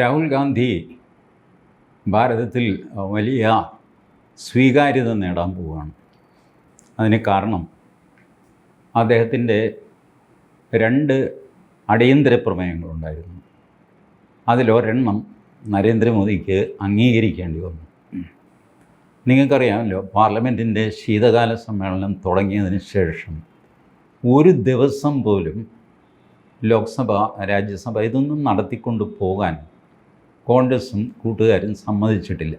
രാഹുൽ ഗാന്ധി ഭാരതത്തിൽ വലിയ സ്വീകാര്യത നേടാൻ പോവുകയാണ്. അതിന് കാരണം അദ്ദേഹത്തിന്റെ രണ്ട് അടിയന്തര പ്രമേയങ്ങളുണ്ടായിരുന്നു. അതിലൊരെണ്ണം നരേന്ദ്രമോദിക്ക് അംഗീകരിക്കേണ്ടി വന്നു. നിങ്ങൾക്കറിയാമല്ലോ പാർലമെന്റിന്റെ ശീതകാല സമ്മേളനം തുടങ്ങിയതിന് ശേഷം ഒരു ദിവസം പോലും ലോക്സഭ രാജ്യസഭ ഇതൊന്നും നടത്തിക്കൊണ്ട് പോകാൻ കോൺഗ്രസും കൂട്ടുകാരും സമ്മതിച്ചിട്ടില്ല.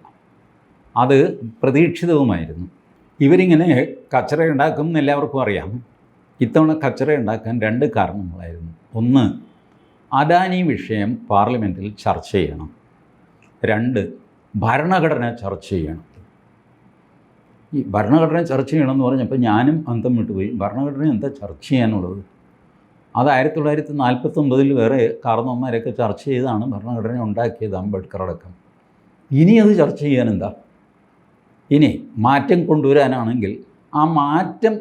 അത് പ്രതീക്ഷിതവുമായിരുന്നു. ഇവരിങ്ങനെ കച്ചറ ഉണ്ടാക്കും എന്ന് എല്ലാവർക്കും അറിയാം. ഇത്തവണ കച്ചറ ഉണ്ടാക്കാൻ രണ്ട് കാരണങ്ങളായിരുന്നു. ഒന്ന് അദാനി വിഷയം പാർലമെന്റിൽ ചർച്ച ചെയ്യണം. രണ്ട് ഭരണഘടന ചർച്ച ചെയ്യണം. ഈ ഭരണഘടന ചർച്ച ചെയ്യണം എന്ന് പറഞ്ഞപ്പോൾ ഞാനും അന്തം വിട്ടുപോയി. ഭരണഘടന എന്താ ചർച്ച ചെയ്യാനുള്ളത്? അത് ആയിരത്തി തൊള്ളായിരത്തി നാൽപ്പത്തി ഒമ്പതിൽ വേറെ കാർന്നോന്മാരൊക്കെ ചർച്ച ചെയ്താണ് ഭരണഘടന ഉണ്ടാക്കിയത് അംബേദ്കർ അടക്കം. ഇനി അത് ചർച്ച ചെയ്യാൻ എന്താ? ഇനി മാറ്റം കൊണ്ടുവരാനാണെങ്കിൽ ആ മാറ്റം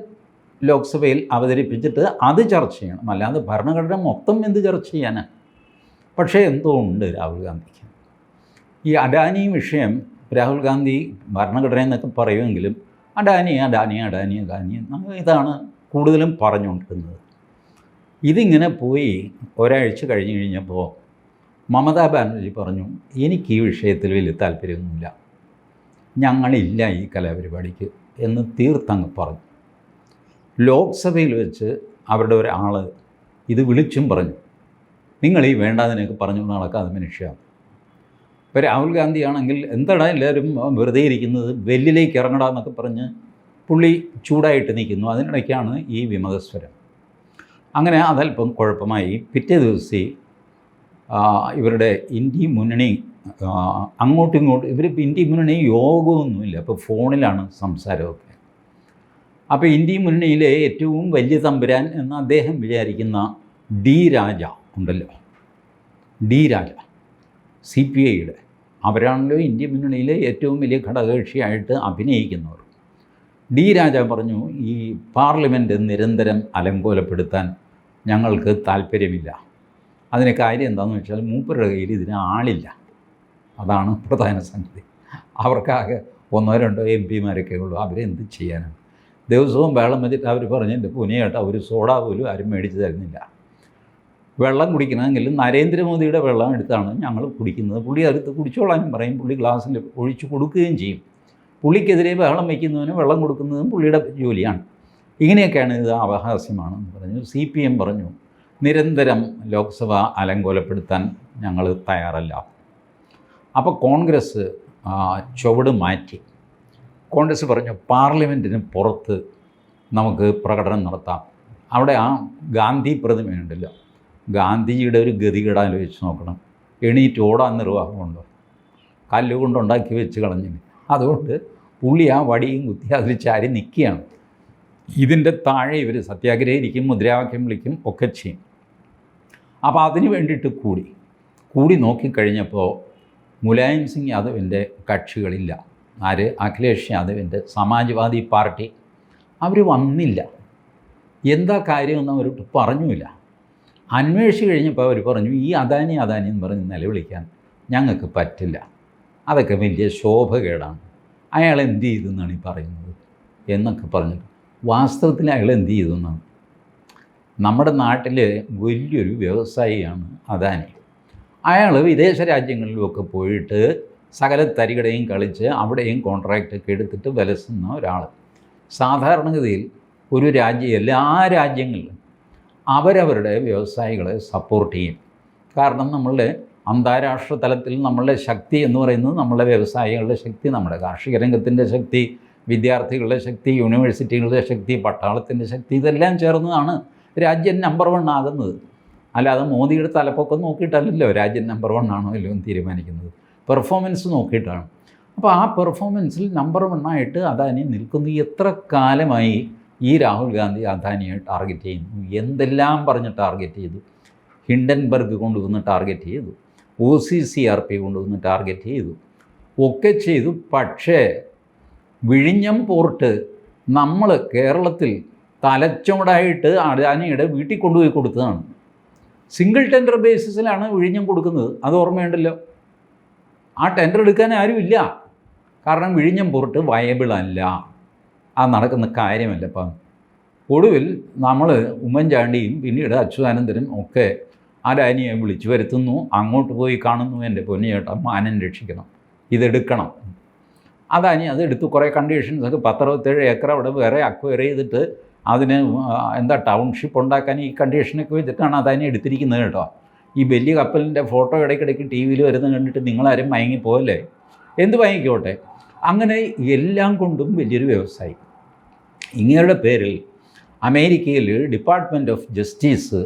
ലോക്സഭയിൽ അവതരിപ്പിച്ചിട്ട് അത് ചർച്ച ചെയ്യണം. അല്ലാതെ ഭരണഘടന മൊത്തം എന്ത് ചർച്ച ചെയ്യാനാണ് പക്ഷേ എന്തോ ഉണ്ട് രാഹുൽ ഗാന്ധിക്ക്? ഈ അഡാനി വിഷയം രാഹുൽ ഗാന്ധി ഭരണഘടന എന്നൊക്കെ പറയുമെങ്കിലും അഡാനി അഡാനി അഡാനി അഡാനി ഇതാണ് കൂടുതലും പറഞ്ഞുകൊണ്ടിരുന്നത്. ഇതിങ്ങനെ പോയി ഒരാഴ്ച കഴിഞ്ഞ് കഴിഞ്ഞപ്പോൾ മമതാ ബാനർജി പറഞ്ഞു എനിക്ക് ഈ വിഷയത്തിൽ വലിയ താല്പര്യമൊന്നുമില്ല. ഞങ്ങളില്ല ഈ കലാപരിപാടിക്ക് എന്ന് തീർത്തങ്ങ് പറഞ്ഞു. ലോക്സഭയിൽ വെച്ച് അവരുടെ ഒരാൾ ഇത് വിളിച്ചും പറഞ്ഞു നിങ്ങൾ ഈ വേണ്ടാതിനൊക്കെ പറഞ്ഞു നടക്കാതെ മനുഷ്യമാണ് ഇപ്പോൾ രാഹുൽ ഗാന്ധി ആണെങ്കിൽ എന്താടാ എല്ലാവരും വെറുതെ ഇരിക്കുന്നത്? വെല്ലിലേക്ക് ഇറങ്ങടാ എന്നൊക്കെ പറഞ്ഞ് പുള്ളി ചൂടായിട്ട് നിൽക്കുന്നു. അതിനിടയ്ക്കാണ് ഈ വിമതസ്വരം. അങ്ങനെ അതല്പം കുഴപ്പമായി. പിറ്റേ ദിവസം ഇവരുടെ ഇന്ത്യ മുന്നണി അങ്ങോട്ടും ഇങ്ങോട്ടും ഇവർ ഇന്ത്യ മുന്നണി യോഗമൊന്നുമില്ല. അപ്പോൾ ഫോണിലാണ് സംസാരമൊക്കെ. അപ്പോൾ ഇന്ത്യ മുന്നണിയിലെ ഏറ്റവും വലിയ തമ്പുരാൻ എന്ന് അദ്ദേഹം വിചാരിക്കുന്ന ഡി രാജ ഉണ്ടല്ലോ. ഡി രാജ സി പി ഐയുടെ. അവരാണല്ലോ ഇന്ത്യ മുന്നണിയിലെ ഏറ്റവും വലിയ ഘടകകക്ഷിയായിട്ട് അഭിനയിക്കുന്നവർ. ഡി രാജ പറഞ്ഞു ഈ പാർലമെന്റ് നിരന്തരം അലങ്കോലപ്പെടുത്താൻ ഞങ്ങൾക്ക് താല്പര്യമില്ല. അതിന് കാര്യം എന്താണെന്ന് വെച്ചാൽ മൂപ്പരുടെ കയ്യിൽ ഇതിന് ആളില്ല. അതാണ് പ്രധാന സംഗതി. അവർക്കാകെ ഒന്നോ രണ്ടോ എം പിമാരൊക്കെ ഉള്ളൂ. അവരെന്ത് ചെയ്യാനാണ്? ദിവസവും വെള്ളം വെച്ചിട്ട് അവർ പറഞ്ഞു എന്റെ പുനിയേട്ട ഒരു സോഡ പോലും ആരും മേടിച്ച് തരുന്നില്ല. വെള്ളം കുടിക്കണമെങ്കിൽ നരേന്ദ്രമോദിയുടെ വെള്ളം എടുത്താണ് ഞങ്ങൾ കുടിക്കുന്നത്. പുള്ളി അടുത്ത് കുടിച്ചോളാനും പറയും. പുള്ളി ഗ്ലാസ്സിൽ ഒഴിച്ചു കൊടുക്കുകയും ചെയ്യും. പുള്ളിക്കെതിരെ ബഹളം വയ്ക്കുന്നതിന് വെള്ളം കൊടുക്കുന്നതും പുള്ളിയുടെ ജോലിയാണ്. ഇങ്ങനെയൊക്കെയാണ് ഇത് അപഹാസ്യമാണെന്ന് പറഞ്ഞു. സി പി എം പറഞ്ഞു നിരന്തരം ലോക്സഭ അലങ്കോലപ്പെടുത്താൻ ഞങ്ങൾ തയ്യാറല്ല. അപ്പോൾ കോൺഗ്രസ് ചുവട് മാറ്റി. കോൺഗ്രസ് പറഞ്ഞു പാർലമെന്റിന് പുറത്ത് നമുക്ക് പ്രകടനം നടത്താം. അവിടെ ആ ഗാന്ധി പ്രതിമയുണ്ടല്ലോ. ഗാന്ധിജിയുടെ ഒരു ഗതികേട് ആലോചിച്ച് നോക്കണം. എണീറ്റ് ഓടാൻ നിർവാഹമുണ്ടോ? കല്ലുകൊണ്ടുണ്ടാക്കി വെച്ച് കളഞ്ഞിന്. അതുകൊണ്ട് പുള്ളി ആ വടിയും കുത്തി അതിൽ ചാരി നിൽക്കുകയാണ്. ഇതിന്റെ താഴെ ഇവർ സത്യാഗ്രഹം ഇരിക്കും മുദ്രാവാക്യം വിളിക്കും ഒക്കെ ചെയ്യും. അപ്പോൾ അതിന് വേണ്ടിയിട്ട് കൂടി കൂടി നോക്കിക്കഴിഞ്ഞപ്പോൾ മുലായം സിംഗ് യാദവിന്റെ കക്ഷികളില്ല. ആര്? അഖിലേഷ് യാദവിന്റെ സമാജ്വാദി പാർട്ടി. അവർ വന്നില്ല. എന്താ കാര്യമെന്ന് അവരോട്ട് പറഞ്ഞുമില്ല. അന്വേഷിച്ച് കഴിഞ്ഞപ്പോൾ അവർ പറഞ്ഞു ഈ അദാനി അദാനി എന്ന് പറഞ്ഞ് നിലവിളിക്കാൻ ഞങ്ങൾക്ക് പറ്റില്ല. അതൊക്കെ വലിയ ശോഭകേടാണ്. അയാൾ എന്ത് ചെയ്തെന്നാണ് ഈ പറയുന്നത്? എന്നൊക്കെ പറഞ്ഞിട്ട് വാസ്തവത്തിൽ അയാൾ എന്ത് ചെയ്തു എന്നാണ്. നമ്മുടെ നാട്ടിൽ വലിയൊരു വ്യവസായിയാണ് അദാനി. അയാൾ വിദേശ രാജ്യങ്ങളിലുമൊക്കെ പോയിട്ട് സകല തരികടയും കളിച്ച് അവിടെയും കോൺട്രാക്റ്റ് ഒക്കെ എടുത്തിട്ട് വിലസുന്ന ഒരാൾ സാധാരണഗതിയിൽ ഒരു രാജ്യം എല്ലാ രാജ്യങ്ങളിലും അവരവരുടെ വ്യവസായികളെ സപ്പോർട്ട് ചെയ്യും. കാരണം നമ്മളുടെ അന്താരാഷ്ട്ര തലത്തിൽ നമ്മളുടെ ശക്തി എന്ന് പറയുന്നത് നമ്മളുടെ വ്യവസായികളുടെ ശക്തി നമ്മുടെ കാർഷിക രംഗത്തിന്റെ ശക്തി വിദ്യാർത്ഥികളുടെ ശക്തി യൂണിവേഴ്സിറ്റികളുടെ ശക്തി പട്ടാളത്തിന്റെ ശക്തി ഇതെല്ലാം ചേർന്നതാണ് രാജ്യം നമ്പർ വൺ ആകുന്നത്. അല്ലാതെ മോദിയുടെ തലപ്പൊക്കം നോക്കിയിട്ടല്ലല്ലോ രാജ്യം നമ്പർ വൺ ആണോ അല്ലോ തീരുമാനിക്കുന്നത്. പെർഫോമൻസ് നോക്കിയിട്ടാണ്. അപ്പോൾ ആ പെർഫോമൻസിൽ നമ്പർ വണ്ണായിട്ട് അദാനി നിൽക്കുന്നു. എത്ര കാലമായി ഈ രാഹുൽ ഗാന്ധി അദാനിയെ ടാർഗറ്റ് ചെയ്യുന്നു? എന്തെല്ലാം പറഞ്ഞ് ടാർഗറ്റ് ചെയ്തു? ഹിൻഡൻബർഗ് കൊണ്ടുവന്ന് ടാർഗറ്റ് ചെയ്തു. O C C R P കൊണ്ടുവന്ന് ടാർഗറ്റ് ചെയ്തു. ഒക്കെ ചെയ്തു. പക്ഷേ വിഴിഞ്ഞം പോർട്ട് നമ്മൾ കേരളത്തിൽ തലച്ചുമടായിട്ട് അദാനിയുടെ വീട്ടിൽ കൊണ്ടുപോയി കൊടുത്തതാണ്. സിംഗിൾ ടെൻഡർ ബേസിസിലാണ് വിഴിഞ്ഞം കൊടുക്കുന്നത്. അത് ഓർമ്മയുണ്ടല്ലോ. ആ ടെൻഡർ എടുക്കാൻ ആരുമില്ല. കാരണം വിഴിഞ്ഞം പോർട്ട് വയബിൾ അല്ല. ആ നടക്കുന്ന കാര്യമല്ല. ഇപ്പം ഒടുവിൽ നമ്മൾ ഉമ്മൻചാണ്ടിയും പിന്നീട് അച്യുതാനന്ദനും ഒക്കെ ആ ഡാനിയെ വിളിച്ചു വരുത്തുന്നു. അങ്ങോട്ട് പോയി കാണുന്നു എന്റെ പൊന്നിയേട്ടാ മാനം രക്ഷിക്കണം. ഇതെടുക്കണം. അതാനി അത് എടുത്തു കുറേ കണ്ടീഷൻസ് ഒക്കെ പത്തറുപത്തേഴ് ഏക്കർ അവിടെ വേറെ അക്വയർ ചെയ്തിട്ട് അതിന് എന്താ ടൗൺഷിപ്പ് ഉണ്ടാക്കാൻ ഈ കണ്ടീഷനൊക്കെ വെച്ചിട്ടാണ് അതാനി എടുത്തിരിക്കുന്നത് കേട്ടോ. ഈ വലിയ കപ്പലിന്റെ ഫോട്ടോ ഇടയ്ക്കിടയ്ക്ക് ടി വിയിൽ വരുന്നത് കണ്ടിട്ട് നിങ്ങളാരും മയങ്ങിപ്പോകല്ലേ എന്ത് വാങ്ങിക്കോട്ടെ അങ്ങനെ എല്ലാം കൊണ്ടും വലിയൊരു വ്യവസായി. ഇങ്ങയുടെ പേരിൽ അമേരിക്കയിൽ ഡിപ്പാർട്ട്മെന്റ് ഓഫ് ജസ്റ്റിസ്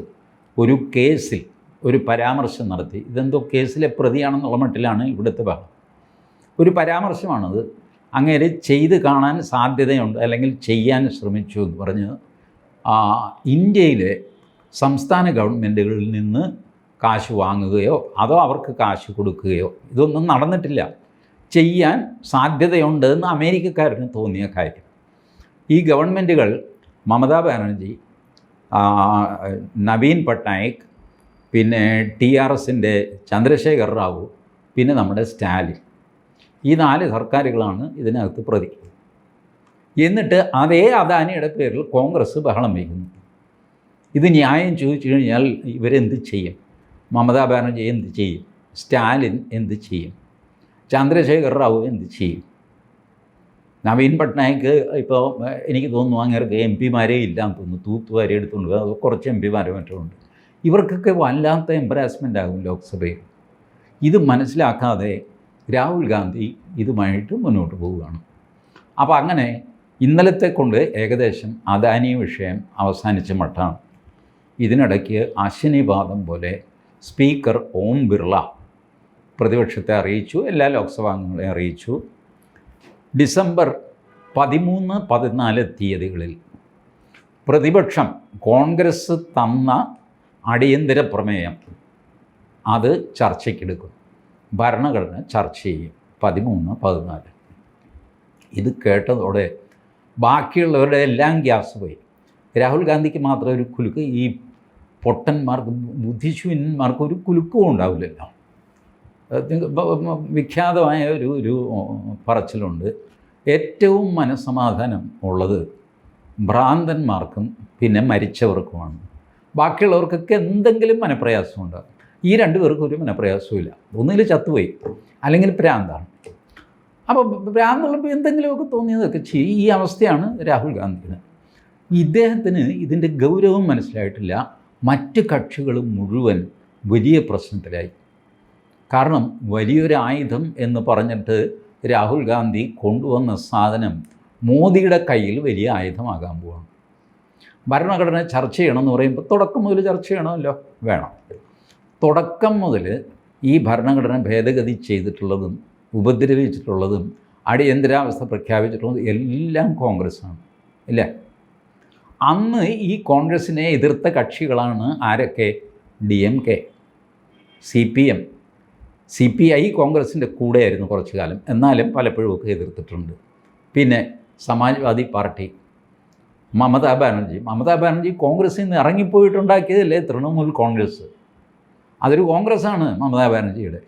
ഒരു കേസിൽ ഒരു പരാമർശം നടത്തി. ഇതെന്തോ കേസിലെ പ്രതിയാണെന്നുള്ള മട്ടിലാണ് ഇവിടുത്തെ ഭാഗം. ഒരു പരാമർശമാണത്. അങ്ങേര് ചെയ്ത് കാണാൻ സാധ്യതയുണ്ട് അല്ലെങ്കിൽ ചെയ്യാൻ ശ്രമിച്ചു എന്ന് പറഞ്ഞ് ഇന്ത്യയിലെ സംസ്ഥാന ഗവൺമെന്റുകളിൽ നിന്ന് കാശ് വാങ്ങുകയോ അതോ അവർക്ക് കാശ് കൊടുക്കുകയോ ഇതൊന്നും നടന്നിട്ടില്ല. ചെയ്യാൻ സാധ്യതയുണ്ട് എന്ന് അമേരിക്കക്കാരന് തോന്നിയ കാര്യം. ഈ ഗവൺമെന്റുകൾ മമതാ ബാനർജി നവീൻ പട്നായിക് പിന്നെ ടി ആർ എസിന്റെ ചന്ദ്രശേഖർ റാവു പിന്നെ നമ്മുടെ സ്റ്റാലിൻ. ഈ നാല് സർക്കാരുകളാണ് ഇതിനകത്ത് പ്രതി. എന്നിട്ട് അതേ അദാനിയുടെ പേരിൽ കോൺഗ്രസ് ബഹളം വയ്ക്കുന്നു. ഇത് ന്യായം ചോദിച്ചു കഴിഞ്ഞാൽ ഇവരെന്ത് ചെയ്യും? മമതാ ബാനർജി എന്ത് ചെയ്യും? സ്റ്റാലിൻ എന്ത് ചെയ്യും? ചന്ദ്രശേഖർ റാവു എന്ത് ചെയ്യും? നവീൻ പട്നായിക്ക് ഇപ്പോൾ എനിക്ക് തോന്നുന്നു അങ്ങേർക്ക് എം പിമാരേ ഇല്ലാന്ന് തോന്നുന്നു. തൂത്തുവാരെ എടുത്തുകൊണ്ട്. അത് കുറച്ച് എം പിമാരെ മറ്റുമുണ്ട് ഇവർക്കൊക്കെ വല്ലാത്ത എംബറാസ്മെന്റ് ആകും ലോക്സഭയിൽ. ഇത് മനസ്സിലാക്കാതെ രാഹുൽ ഗാന്ധി ഇതുമായിട്ട് മുന്നോട്ട് പോവുകയാണ്. അപ്പോൾ അങ്ങനെ ഇന്നലത്തെ കൊണ്ട് ഏകദേശം അദാനി വിഷയം അവസാനിച്ച മട്ടാണ്. ഇതിനിടയ്ക്ക് അശ്വനിപാദം പോലെ സ്പീക്കർ ഓം ബിർള പ്രതിപക്ഷത്തെ അറിയിച്ചു എല്ലാ ലോക്സഭാ അംഗങ്ങളെയും അറിയിച്ചു. ഡിസംബർ പതിമൂന്ന് പതിനാല് തീയതികളിൽ പ്രതിപക്ഷം കോൺഗ്രസ് തന്ന അടിയന്തര പ്രമേയം അത് ചർച്ചയ്ക്കെടുക്കും. ഭരണഘടന ചർച്ച ചെയ്യും. പതിമൂന്ന് പതിനാല്. ഇത് കേട്ടതോടെ ബാക്കിയുള്ളവരുടെ എല്ലാം ഗ്യാസ് പോയി. രാഹുൽ ഗാന്ധിക്ക് മാത്രം ഒരു കുലുക്ക് ഈ പൊട്ടന്മാർക്ക് ബുദ്ധിശൂന്യന്മാർക്ക് ഒരു കുലുക്കവും ഉണ്ടാവില്ലല്ലോ. വിഖ്യാതമായ ഒരു ഒരു പറച്ചിലുണ്ട്. ഏറ്റവും മനസ്സമാധാനം ഉള്ളത് ഭ്രാന്തന്മാർക്കും പിന്നെ മരിച്ചവർക്കുമാണ്. ബാക്കിയുള്ളവർക്കൊക്കെ എന്തെങ്കിലും മനപ്രയാസമുണ്ടാകും. ഈ രണ്ട് പേർക്കും ഒരു മനപ്രയാസവും ഒന്നുകിൽ ചത്തുപോയി അല്ലെങ്കിൽ പ്രാന്താണ്. അപ്പോൾ ഭ്രാന്തുള്ളപ്പോൾ എന്തെങ്കിലുമൊക്കെ തോന്നിയതൊക്കെ ചെയ്യും ഈ അവസ്ഥയാണ് രാഹുൽ ഗാന്ധിയുടെ. ഇദ്ദേഹത്തിന് ഇതിന്റെ ഗൗരവം മനസ്സിലായിട്ടില്ല. മറ്റ് കക്ഷികൾ മുഴുവൻ വലിയ പ്രശ്നത്തിലായി. കാരണം വലിയൊരു ആയുധം എന്ന് പറഞ്ഞിട്ട് രാഹുൽ ഗാന്ധി കൊണ്ടുവന്ന സാധനം മോദിയുടെ കയ്യിൽ വലിയ ആയുധമാകാൻ പോവാണ്. ഭരണഘടന ചർച്ച ചെയ്യണമെന്ന് പറയുമ്പോൾ തുടക്കം മുതൽ ചർച്ച ചെയ്യണമല്ലോ. വേണം. തുടക്കം മുതൽ ഈ ഭരണഘടന ഭേദഗതി ചെയ്തിട്ടുള്ളതും ഉപദ്രവിച്ചിട്ടുള്ളതും അടിയന്തരാവസ്ഥ പ്രഖ്യാപിച്ചിട്ടുള്ളതും എല്ലാം കോൺഗ്രസ്സാണ് ഇല്ലേ? അന്ന് ഈ കോൺഗ്രസിനെ എതിർത്ത കക്ഷികളാണ് ആരൊക്കെ? D M K C P M C P I കോൺഗ്രസിന്റെ കൂടെയായിരുന്നു കുറച്ചു കാലം എന്നാലും പലപ്പോഴും ഒക്കെ എതിർത്തിട്ടുണ്ട്. പിന്നെ സമാജ്വാദി പാർട്ടി മമതാ ബാനർജി മമതാ ബാനർജി കോൺഗ്രസിൽ നിന്ന് ഇറങ്ങിപ്പോയിട്ടുണ്ടാക്കിയതല്ലേ തൃണമൂൽ കോൺഗ്രസ്? അതൊരു കോൺഗ്രസ്സാണ് മമതാ ബാനർജിയുടെ.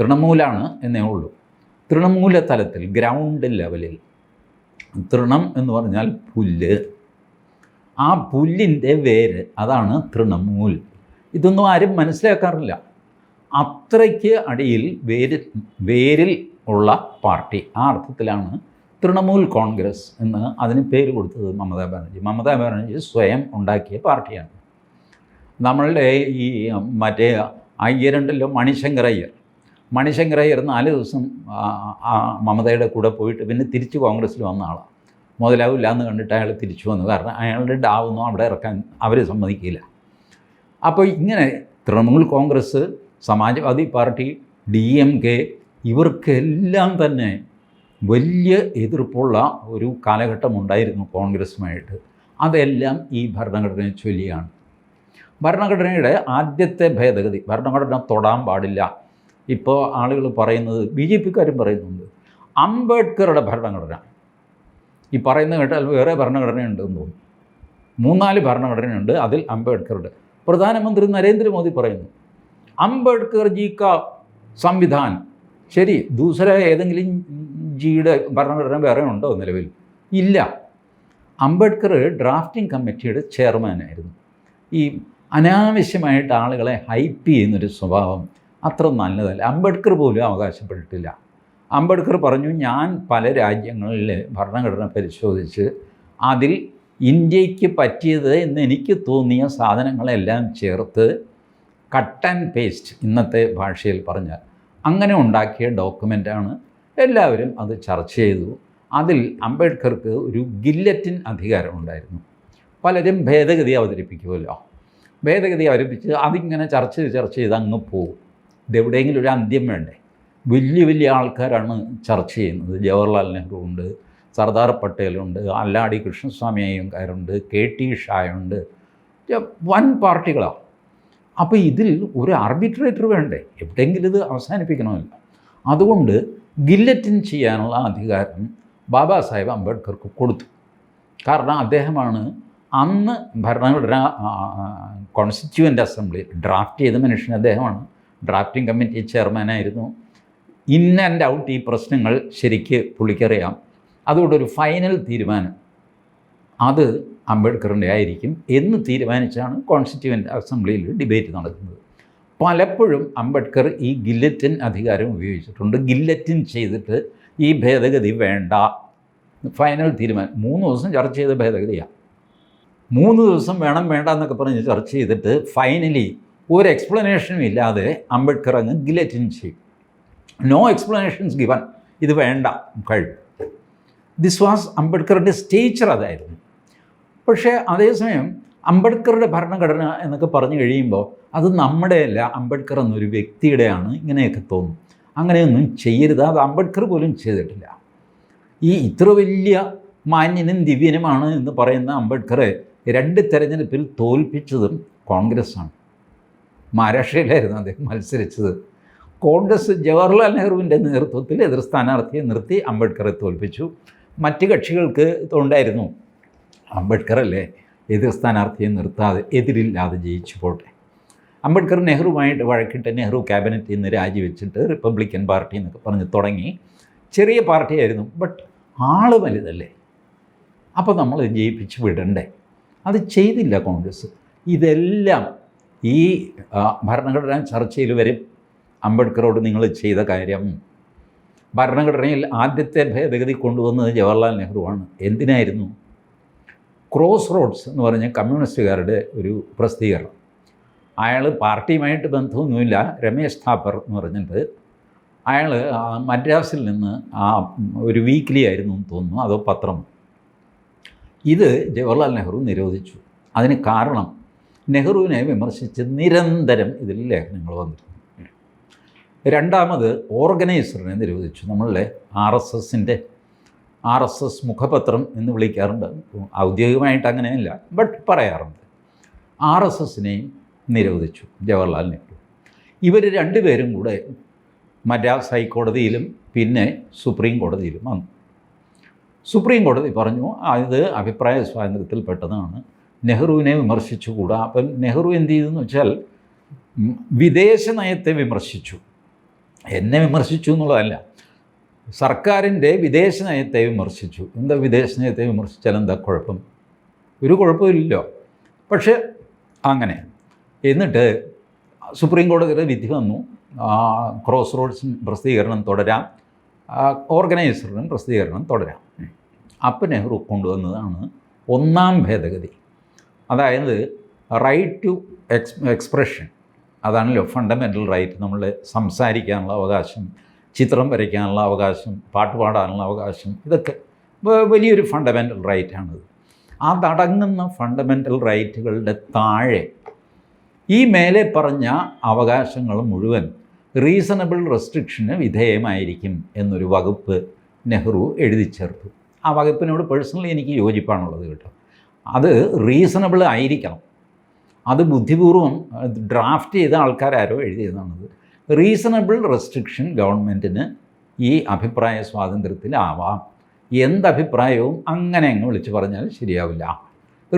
തൃണമൂലാണ് എന്നേ ഉള്ളൂ. തൃണമൂല തലത്തിൽ ഗ്രൗണ്ട് ലെവലിൽ തൃണം എന്ന് പറഞ്ഞാൽ പുല്ല്. ആ പുല്ലിന്റെ വേര് അതാണ് തൃണമൂൽ. ഇതൊന്നും ആരും മനസ്സിലാക്കാറില്ല. അത്രയ്ക്ക് അടിയിൽ വേര് വേരിൽ ഉള്ള പാർട്ടി. ആ അർത്ഥത്തിലാണ് തൃണമൂൽ കോൺഗ്രസ് എന്ന് അതിന് പേര് കൊടുത്തത് മമതാ ബാനർജി. മമതാ ബാനർജി സ്വയം ഉണ്ടാക്കിയ പാർട്ടിയാണ്. നമ്മളുടെ ഈ മറ്റേ അയ്യരുണ്ടല്ലോ മണിശങ്കർ അയ്യർ മണിശങ്കർ അയ്യർ നാല് ദിവസം മമതയുടെ കൂടെ പോയിട്ട് പിന്നെ തിരിച്ച് കോൺഗ്രസ്സിൽ വന്ന ആളാണ് മുതലാവില്ല എന്ന് കണ്ടിട്ട് അയാൾ തിരിച്ചു വന്നു. കാരണം അയാളുടെ ഡാവൊന്നും അവിടെ ഇറക്കാൻ അവർ സമ്മതിക്കില്ല. അപ്പോൾ ഇങ്ങനെ Trinamool Congress Samajwadi party D M K ഇവർക്കെല്ലാം തന്നെ വലിയ എതിർപ്പുള്ള ഒരു കാലഘട്ടം ഉണ്ടായിരുന്നു കോൺഗ്രസ്സുമായിട്ട്. അതെല്ലാം ഈ ഭരണഘടനയെ ചൊല്ലിയാണ്. ഭരണഘടനയുടെ ആദ്യത്തെ ഭേദഗതി. ഭരണഘടന തൊടാൻ പാടില്ല. ഇപ്പോൾ ആളുകൾ പറയുന്നത് ബി ജെ പിക്കാരും പറയുന്നുണ്ട്. അംബേദ്കറുടെ ഭരണഘടന. ഈ പറയുന്നത് കേട്ടാൽ വേറെ ഭരണഘടനയുണ്ട് എന്ന് തോന്നുന്നു മൂന്നാൽ ഭരണഘടനയുണ്ട് അതിൽ അംബേദ്കറുടെ. പ്രധാനമന്ത്രി നരേന്ദ്രമോദി പറയുന്നു അംബേദ്കർ ജി കാ സംവിധാൻ. ശരി ദൂസര ഏതെങ്കിലും ജിയുടെ ഭരണഘടന വേറെ ഉണ്ടോ നിലവിൽ? ഇല്ല. അംബേദ്കർ ഡ്രാഫ്റ്റിംഗ് കമ്മിറ്റിയുടെ ചെയർമാനായിരുന്നു. ഈ അനാവശ്യമായിട്ട് ആളുകളെ ഹൈപ്പ് ചെയ്യുന്നൊരു സ്വഭാവം അത്ര നല്ലതല്ല. അംബേദ്കർ പോലും അവകാശപ്പെട്ടിട്ടില്ല. അംബേദ്കർ പറഞ്ഞു ഞാൻ പല രാജ്യങ്ങളിൽ ഭരണഘടന പരിശോധിച്ച് അതിൽ ഇന്ത്യയ്ക്ക് പറ്റിയത് എന്ന് എനിക്ക് തോന്നിയ സാധനങ്ങളെല്ലാം ചേർത്ത് കട്ട് ആൻഡ് പേസ്റ്റ് ഇന്നത്തെ ഭാഷയിൽ പറഞ്ഞാൽ അങ്ങനെ ഉണ്ടാക്കിയ ഡോക്യുമെന്റാണ് എല്ലാവരും അത് ചർച്ച ചെയ്തു. അതിൽ അംബേദ്കർക്ക് ഒരു ഗില്ലറ്റിൻ അധികാരമുണ്ടായിരുന്നു പലരും ഭേദഗതി അവതരിപ്പിക്കുമല്ലോ. ഭേദഗതി അവരപ്പിച്ച് അതിങ്ങനെ ചർച്ച ചെയ്ത് ചർച്ച ചെയ്ത് അങ്ങ് പോകും. ഇതെവിടെയെങ്കിലും ഒരു അന്ത്യം വേണ്ടേ? വലിയ വലിയ ആൾക്കാരാണ് ചർച്ച ചെയ്യുന്നത്. ജവഹർലാൽ നെഹ്റു ഉണ്ട് സർദാർ പട്ടേലുണ്ട് അല്ലാടി കൃഷ്ണസ്വാമി അയ്യങ്കാരുണ്ട് കെ ടി ഷായുണ്ട്. വൻ പാർട്ടികളാണ് അപ്പോൾ ഇതിൽ ഒരു ആർബിട്രേറ്റർ വേണ്ടേ? എവിടെയെങ്കിലും ഇത് അവസാനിപ്പിക്കണമല്ലോ അതുകൊണ്ട് ഗില്ലറ്റിൻ ചെയ്യാനുള്ള അധികാരം ബാബാ സാഹിബ് അംബേദ്കർക്ക് കൊടുത്തു. കാരണം അദ്ദേഹമാണ് അന്ന് ഭരണഘടന കോൺസ്റ്റിറ്റ്യൂവന്റ് അസംബ്ലി ഡ്രാഫ്റ്റ് ചെയ്ത മനുഷ്യൻ അദ്ദേഹമാണ്. ഡ്രാഫ്റ്റിംഗ് കമ്മിറ്റി ചെയർമാനായിരുന്നു ഇൻ ആൻഡ് ഔട്ട് ഈ പ്രശ്നങ്ങൾ ശരിക്ക് പുള്ളിക്കറിയാം. അതുകൊണ്ട് ഒരു ഫൈനൽ തീരുമാനം അത് അംബേദ്കറിന്റെ ആയിരിക്കും എന്ന് തീരുമാനിച്ചാണ് കോൺസ്റ്റിറ്റ്യൂവന്റ് അസംബ്ലിയിൽ ഡിബേറ്റ് നടക്കുന്നത്. പലപ്പോഴും അംബേദ്കർ ഈ ഗില്ലറ്റിൻ അധികാരം ഉപയോഗിച്ചിട്ടുണ്ട്. ഗില്ലറ്റിൻ ചെയ്തിട്ട് ഈ ഭേദഗതി വേണ്ട. ഫൈനൽ തീരുമാനം മൂന്ന് ദിവസം ചർച്ച ചെയ്ത ഭേദഗതിയാണ്. മൂന്ന് ദിവസം വേണം വേണ്ട എന്നൊക്കെ പറഞ്ഞ് ചർച്ച ചെയ്തിട്ട് ഫൈനലി ഒരു എക്സ്പ്ലനേഷനും ഇല്ലാതെ അംബേദ്കർ അങ്ങ് ഗിലറ്റിൻ ചെയ്യും നോ എക്സ്പ്ലനേഷൻസ് ഗിവൻ ഇത് വേണ്ട. കഴിവ്. ദിസ് വാസ് അംബേദ്കറുടെ സ്റ്റേച്ചർ അതായിരുന്നു. പക്ഷേ അതേസമയം അംബേദ്കറുടെ ഭരണഘടന എന്നൊക്കെ പറഞ്ഞു കഴിയുമ്പോൾ അത് നമ്മുടെയല്ല അംബേദ്കർ എന്നൊരു വ്യക്തിയുടെയാണ് ഇങ്ങനെയൊക്കെ തോന്നും. അങ്ങനെയൊന്നും ചെയ്യരുത്. അത് അംബേദ്കർ പോലും ചെയ്തിട്ടില്ല. ഈ ഇത്ര വലിയ മാന്യനും ദിവ്യനുമാണ് എന്ന് പറയുന്ന അംബേദ്കറെ രണ്ട് തെരഞ്ഞെടുപ്പിൽ തോൽപ്പിച്ചതും കോൺഗ്രസ്സാണ്. മഹാരാഷ്ട്രയിലായിരുന്നു അദ്ദേഹം മത്സരിച്ചത്. കോൺഗ്രസ് ജവഹർലാൽ നെഹ്റുവിന്റെ നേതൃത്വത്തിൽ എതിർ സ്ഥാനാർത്ഥിയെ നിർത്തി അംബേദ്കറെ തോൽപ്പിച്ചു. മറ്റ് കക്ഷികൾക്ക് ഉണ്ടായിരുന്നു. അംബേദ്കർ അല്ലേ? എതിർ സ്ഥാനാർത്ഥിയെ നിർത്താതെ എതിരില്ലാതെ ജയിച്ചു പോട്ടെ. അംബേദ്കർ നെഹ്റുവുമായിട്ട് വഴക്കിട്ട് നെഹ്റു ക്യാബിനറ്റിൽ നിന്ന് രാജിവെച്ചിട്ട് റിപ്പബ്ലിക്കൻ പാർട്ടി എന്നൊക്കെ പറഞ്ഞ് തുടങ്ങി. ചെറിയ പാർട്ടിയായിരുന്നു ബട്ട് ആൾ വലുതല്ലേ? അപ്പോൾ നമ്മൾ ജയിപ്പിച്ച് വിടണ്ടേ? അത് ചെയ്തില്ല കോൺഗ്രസ്. ഇതെല്ലാം ഈ ഭരണഘടനാ ചർച്ചയിൽ വരും. അംബേദ്കറോട് നിങ്ങൾ ചെയ്ത കാര്യം. ഭരണഘടനയിൽ ആദ്യത്തെ ഭേദഗതി കൊണ്ടുവന്നത് ജവഹർലാൽ നെഹ്റുവാണ് എന്തിനായിരുന്നു? ക്രോസ് റോഡ്സ് എന്ന് പറഞ്ഞ കമ്മ്യൂണിസ്റ്റുകാരുടെ ഒരു പ്രസിദ്ധീകരണം. അയാൾ പാർട്ടിയുമായിട്ട് ബന്ധമൊന്നുമില്ല. രമേശ് താപ്പർ എന്ന് പറഞ്ഞിട്ട് അയാൾ മദ്രാസിൽ നിന്ന് ആ ഒരു വീക്ക്ലി ആയിരുന്നു എന്ന് തോന്നുന്നു. അതോ പത്രം. ഇത് ജവഹർലാൽ നെഹ്റു നിരോധിച്ചു. അതിന് കാരണം നെഹ്റുവിനെ വിമർശിച്ച് നിരന്തരം ഇതിൽ ലേഖനങ്ങൾ വന്നിരുന്നു രണ്ടാമത് ഓർഗനൈസറിനെ നിരോധിച്ചു. നമ്മളുടെ ആർ എസ് എസിന്റെ ആർ എസ് എസ് മുഖപത്രം എന്ന് വിളിക്കാറുണ്ട്. ഔദ്യോഗികമായിട്ട് അങ്ങനെയല്ല ബട്ട് പറയാറുണ്ട്. ആർ എസ് എസിനെയും നിരോധിച്ചു ജവഹർലാൽ നെഹ്റു. ഇവർ രണ്ടുപേരും കൂടെ മദ്രാസ് ഹൈക്കോടതിയിലും പിന്നെ സുപ്രീം കോടതിയിലും വന്നു. സുപ്രീം കോടതി പറഞ്ഞു അത് അഭിപ്രായ സ്വാതന്ത്ര്യത്തിൽപ്പെട്ടതാണ്. നെഹ്റുവിനെ വിമർശിച്ചുകൂടാ. അപ്പം നെഹ്റു എന്ത് ചെയ്തെന്ന് വെച്ചാൽ വിദേശ നയത്തെ വിമർശിച്ചു. എന്നെ വിമർശിച്ചു എന്നുള്ളതല്ല. സർക്കാരിന്റെ വിദേശ നയത്തെ വിമർശിച്ചു. എന്താ വിദേശ നയത്തെ വിമർശിച്ചാൽ എന്താ കുഴപ്പം? ഒരു കുഴപ്പമില്ലല്ലോ. പക്ഷേ അങ്ങനെ. എന്നിട്ട് സുപ്രീം കോടതിയുടെ വിധി വന്നു. ക്രോസ് റോഡ്സ് പ്രസിദ്ധീകരണം തുടരാം. ഓർഗനൈസറിനും പ്രസിദ്ധീകരണം തുടരാം. അപ്പം നെഹ്റു കൊണ്ടുവന്നതാണ് ഒന്നാം ഭേദഗതി. അതായത് റൈറ്റ് ടു എക്സ് എക്സ്പ്രഷൻ അതാണല്ലോ ഫണ്ടമെന്റൽ റൈറ്റ് നമ്മൾ സംസാരിക്കാനുള്ള അവകാശം ചിത്രം വരയ്ക്കാനുള്ള അവകാശം പാട്ട് പാടാനുള്ള അവകാശം ഇതൊക്കെ വലിയൊരു ഫണ്ടമെന്റൽ റൈറ്റാണിത് അതടങ്ങുന്ന ഫണ്ടമെന്റൽ റൈറ്റുകളുടെ താഴെ ഈ മേലെ പറഞ്ഞ അവകാശങ്ങൾ മുഴുവൻ റീസണബിൾ റെസ്ട്രിക്ഷന് വിധേയമായിരിക്കും എന്നൊരു വകുപ്പ് നെഹ്റു എഴുതി ചേർത്തു. ആ വകുപ്പിനോട് പേഴ്സണലി എനിക്ക് യോജിപ്പാണുള്ളത് കേട്ടോ. അത് റീസണബിൾ ആയിരിക്കണം. അത് ബുദ്ധിപൂർവം ഡ്രാഫ്റ്റ് ചെയ്ത ആൾക്കാരാരോ എഴുതിയതാണത്. റീസണബിൾ റെസ്ട്രിക്ഷൻ ഗവൺമെന്റിന് ഈ അഭിപ്രായ സ്വാതന്ത്ര്യത്തിലാവാം. എന്തഭിപ്രായവും അങ്ങനെ അങ്ങ് വിളിച്ച് പറഞ്ഞാൽ ശരിയാവില്ല.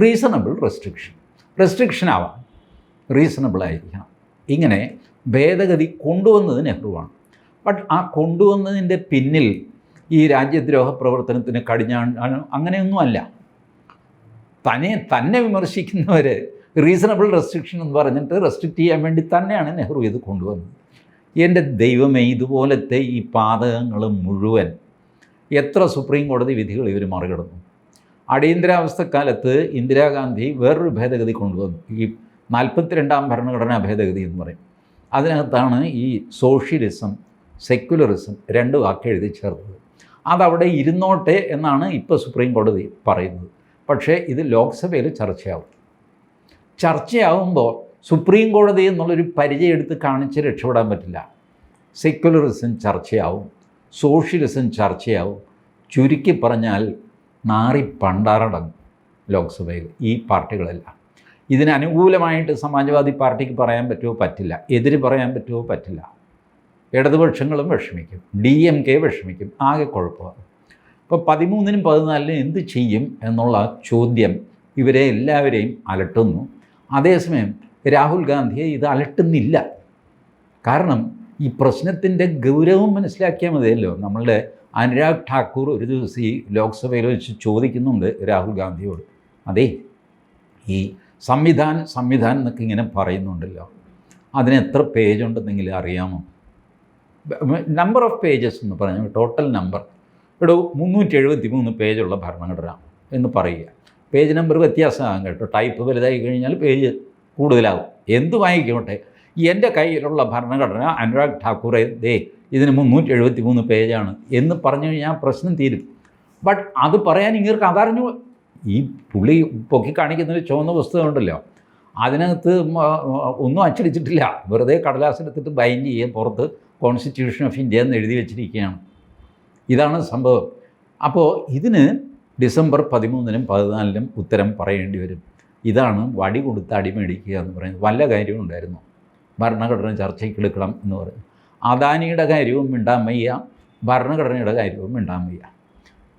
റീസണബിൾ റെസ്ട്രിക്ഷൻ റെസ്ട്രിക്ഷൻ ആവാം. റീസണബിൾ ആയിരിക്കണം. ഇങ്ങനെ ഭേദഗതി കൊണ്ടുവന്നത് നെഹ്റുവാണ് ബട്ട് ആ കൊണ്ടുവന്നതിന്റെ പിന്നിൽ ഈ രാജ്യദ്രോഹ പ്രവർത്തനത്തിന് കടിഞ്ഞാൺ അങ്ങനെയൊന്നുമല്ല തന്നെ തന്നെ വിമർശിക്കുന്നവർ റീസണബിൾ റെസ്ട്രിക്ഷൻ എന്ന് പറഞ്ഞിട്ട് റെസ്ട്രിക്റ്റ് ചെയ്യാൻ വേണ്ടി തന്നെയാണ് നെഹ്റു ഇത് കൊണ്ടുവന്നത്. എന്റെ ദൈവമേ ഇതുപോലത്തെ ഈ പാതകങ്ങൾ മുഴുവൻ എത്ര സുപ്രീം കോടതി വിധികൾ ഇവർ മറികടന്നു? അടിയന്തരാവസ്ഥക്കാലത്ത് ഇന്ദിരാഗാന്ധി വേറൊരു ഭേദഗതി കൊണ്ടുവന്നു. ഈ നാൽപ്പത്തിരണ്ടാം ഭരണഘടനാ ഭേദഗതി എന്ന് പറയും. അതിനകത്താണ് ഈ സോഷ്യലിസം സെക്യുലറിസം രണ്ട് വാക്ക് എഴുതി ചേർത്തത്. അതവിടെ ഇരുന്നോട്ടെ എന്നാണ് ഇപ്പോൾ സുപ്രീം കോടതി പറയുന്നത്. പക്ഷേ ഇത് ലോക്സഭയിൽ ചർച്ചയാവും. ചർച്ചയാവുമ്പോൾ സുപ്രീം കോടതി എന്നുള്ളൊരു പരിചയം എടുത്ത് കാണിച്ച് രക്ഷപ്പെടാൻ പറ്റില്ല. സെക്യുലറിസം ചർച്ചയാവും സോഷ്യലിസം ചർച്ചയാവും. ചുരുക്കി പറഞ്ഞാൽ നാറി പണ്ടാറടങ്ങും ലോക്സഭയിൽ ഈ പാർട്ടികളെല്ലാം. ഇതിന് അനുകൂലമായിട്ട് സമാജ്വാദി പാർട്ടിക്ക് പറയാൻ പറ്റുമോ പറ്റില്ല. എതിര് പറയാൻ പറ്റുമോ പറ്റില്ല. ഇടതുപക്ഷങ്ങളും വിഷമിക്കും. ഡി എം കെ വിഷമിക്കും. ആകെ കുഴപ്പമാണ്. ഇപ്പോൾ പതിമൂന്നിനും പതിനാലിനും എന്ത് ചെയ്യും എന്നുള്ള ചോദ്യം ഇവരെ എല്ലാവരെയും അലട്ടുന്നു. അതേസമയം രാഹുൽ ഗാന്ധിയെ ഇത് അലട്ടുന്നില്ല. കാരണം ഈ പ്രശ്നത്തിന്റെ ഗൗരവം മനസ്സിലാക്കിയാൽ മതിയല്ലോ. നമ്മളുടെ അനുരാഗ് ഠാക്കൂർ ഒരു ദിവസം ഈ ലോക്സഭയിൽ വെച്ച് ചോദിക്കുന്നുണ്ട് രാഹുൽ ഗാന്ധിയോട്. അതെ ഈ സംവിധാനം സംവിധാനം എന്നൊക്കെ ഇങ്ങനെ പറയുന്നുണ്ടല്ലോ. അതിന് എത്ര പേജ് ഉണ്ടെന്നെങ്കിലും അറിയാമോ? നമ്പർ ഓഫ് പേജസ് എന്ന് പറഞ്ഞു ടോട്ടൽ നമ്പർ ഇവിടെ മുന്നൂറ്റി എഴുപത്തി മൂന്ന് പേജുള്ള ഭരണഘടന എന്ന് പറയുക. പേജ് നമ്പർ വ്യത്യാസമാകും കേട്ടോ ടൈപ്പ് വലുതായി കഴിഞ്ഞാൽ പേജ് കൂടുതലാകും. എന്ത് വാങ്ങിക്കോട്ടെ എന്റെ കയ്യിലുള്ള ഭരണഘടന അനുരാഗ് ഠാക്കൂറെ ദേ ഇതിന് മുന്നൂറ്റി എഴുപത്തി മൂന്ന് പേജാണ് എന്ന് പറഞ്ഞു കഴിഞ്ഞാൽ പ്രശ്നം തീരും. ബട്ട് അത് പറയാൻ ഇങ്ങനെ അതറിഞ്ഞു ഈ പുള്ളി പൊക്കി കാണിക്കുന്ന ഒരു ചുവന്ന പുസ്തകം ഉണ്ടല്ലോ അതിനകത്ത് ഒന്നും അച്ചടിച്ചിട്ടില്ല. വെറുതെ കടലാസിലെടുത്തിട്ട് ബൈൻഡ് ചെയ്യുക പുറത്ത് കോൺസ്റ്റിറ്റ്യൂഷൻ ഓഫ് ഇന്ത്യ എന്ന് എഴുതി വെച്ചിരിക്കുകയാണ്. ഇതാണ് സംഭവം. അപ്പോൾ ഇതിന് ഡിസംബർ പതിമൂന്നിനും പതിനാലിനും ഉത്തരം പറയേണ്ടി വരും. ഇതാണ് വടി കൊടുത്ത് അടിമേടിക്കുക എന്ന് പറയുന്നത്. വല്ല കാര്യവും ഉണ്ടായിരുന്നു. ഭരണഘടന ചർച്ചയ്ക്ക് എടുക്കണം എന്ന് പറയും അദാനിയുടെ കാര്യവും മിണ്ടാൻ വയ്യ ഭരണഘടനയുടെ കാര്യവും മിണ്ടാൻ വയ്യ.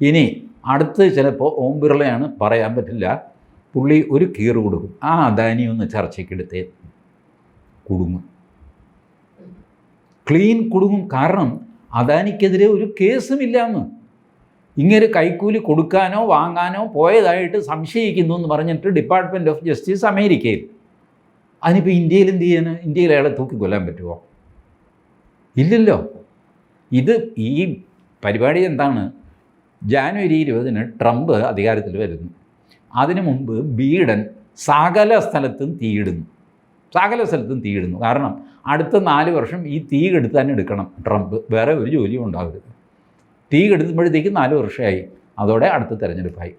ഇനി അടുത്ത് ചിലപ്പോൾ ഓം ബിർളയാണ് പറയാൻ പറ്റില്ല. പുള്ളി ഒരു കീറ് കൊടുക്കും. ആ അദാനി ഒന്ന് ചർച്ചയ്ക്കെടുത്തേ കുടുങ്ങും. ക്ലീൻ കുടുങ്ങും കാരണം അദാനിക്കെതിരെ ഒരു കേസുമില്ല എന്ന് ഇങ്ങനെ കൈക്കൂലി കൊടുക്കാനോ വാങ്ങാനോ പോയതായിട്ട് സംശയിക്കുന്നു എന്ന് പറഞ്ഞിട്ട് ഡിപ്പാർട്ട്മെന്റ് ഓഫ് ജസ്റ്റിസ് അമേരിക്കയിൽ. അതിനിപ്പോൾ ഇന്ത്യയിൽ എന്ത് ചെയ്യാൻ ഇന്ത്യയിൽ അയാളെ തൂക്കിക്കൊല്ലാൻ പറ്റുമോ ഇല്ലല്ലോ. ഇത് ഈ പരിപാടി എന്താണ്? ജാനുവരി ഇരുപതിന് ട്രംപ് അധികാരത്തിൽ വരുന്നു. അതിനു മുമ്പ് ബീഡൻ സകല സ്ഥലത്തും തീയിടുന്നു. സകല സ്ഥലത്തും തീയിടുന്നു. കാരണം അടുത്ത നാല് വർഷം ഈ തീ തന്നെ എടുക്കണം ട്രംപ്. വേറെ ഒരു ജോലിയും ഉണ്ടാകരുത് തീ കെടുത്തുമ്പോഴത്തേക്ക് നാല് വർഷമായി. അതോടെ അടുത്ത തിരഞ്ഞെടുപ്പായി.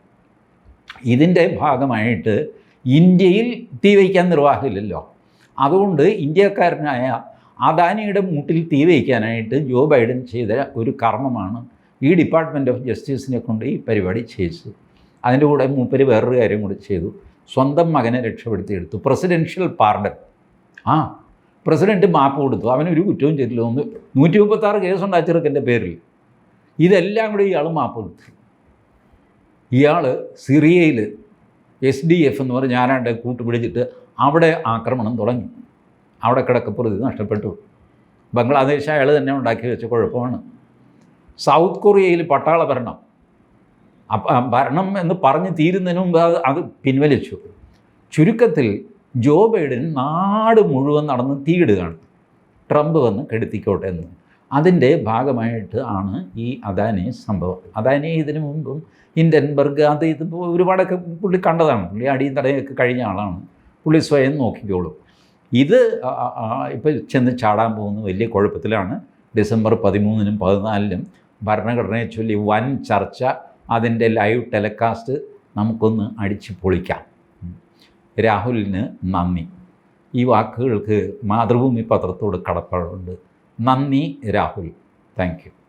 ഇതിന്റെ ഭാഗമായിട്ട് ഇന്ത്യയിൽ തീ വയ്ക്കാൻ നിർവാഹമില്ലല്ലോ. അതുകൊണ്ട് ഇന്ത്യക്കാരനായ അദാനിയുടെ മൂട്ടിൽ തീ വയ്ക്കാനായിട്ട് ജോ ബൈഡൻ ചെയ്ത ഒരു കർമ്മമാണ് ഈ ഡിപ്പാർട്ട്മെന്റ് ഓഫ് ജസ്റ്റിസിനെ കൊണ്ട് ഈ പരിപാടി ചെയ്യിച്ചു അതിന്റെ കൂടെ മൂപ്പര് വേറൊരു കാര്യം കൂടി ചെയ്തു. സ്വന്തം മകനെ രക്ഷപ്പെടുത്തി എടുത്തു പ്രസിഡൻഷ്യൽ പാർഡൻ ആ പ്രസിഡന്റ് മാപ്പ് കൊടുത്തു. അവനൊരു കുറ്റവും ചെയ്തില്ല. ഒന്ന് നൂറ്റി മുപ്പത്താറ് കേസ് ആ പേരിൽ. ഇതെല്ലാം കൂടി ഇയാൾ മാപ്പ് കൊടുത്തു. ഇയാൾ സിറിയയിൽ എസ് ഡി എഫ് എന്ന് പറഞ്ഞ് ഞാനാണ്ട് കൂട്ടുപിടിച്ചിട്ട് അവിടെ ആക്രമണം തുടങ്ങി. അവിടെ കിടക്കപ്പുറത്ത് നഷ്ടപ്പെട്ടു. ബംഗ്ലാദേശ് അയാൾ തന്നെ ഉണ്ടാക്കി വെച്ച കുഴപ്പമാണ്. സൗത്ത് കൊറിയയിൽ പട്ടാള ഭരണം. ഭരണം എന്ന് പറഞ്ഞ് തീരുന്നതിന് മുമ്പ് അത് അത് പിൻവലിച്ചു. ചുരുക്കത്തിൽ ജോ ബൈഡൻ നാട് മുഴുവൻ നടന്ന് തീയിടുകയാണ്. ട്രംപ് വന്ന് കെടുത്തിക്കോട്ടെ എന്ന്. അതിന്റെ ഭാഗമായിട്ട് ആണ് ഈ അദാനി സംഭവം. അദാനി ഇതിനു മുമ്പും ഹിൻഡൻബർഗ് അത് ഇത് ഒരുപാടൊക്കെ പുള്ളി കണ്ടതാണ്. പുള്ളി അടിയും തടയൊക്കെ കഴിഞ്ഞ ആളാണ്. പുള്ളി സ്വയം നോക്കിക്കോളും. ഇത് ഇപ്പോൾ ചെന്ന് ചാടാൻ പോകുന്ന വലിയ കുഴപ്പത്തിലാണ്. ഡിസംബർ പതിമൂന്നിനും പതിനാലിനും ഭരണഘടനയെ ചൊല്ലി വൻ ചർച്ച അതിന്റെ ലൈവ് ടെലികാസ്റ്റ് നമുക്കൊന്ന് അടിച്ച് പൊളിക്കാം. രാഹുലിന് നന്ദി. ഈ വാക്കുകൾക്ക് മാതൃഭൂമി പത്രത്തോട് കടപ്പാടുണ്ട്. നന്ദി രാഹുൽ. താങ്ക്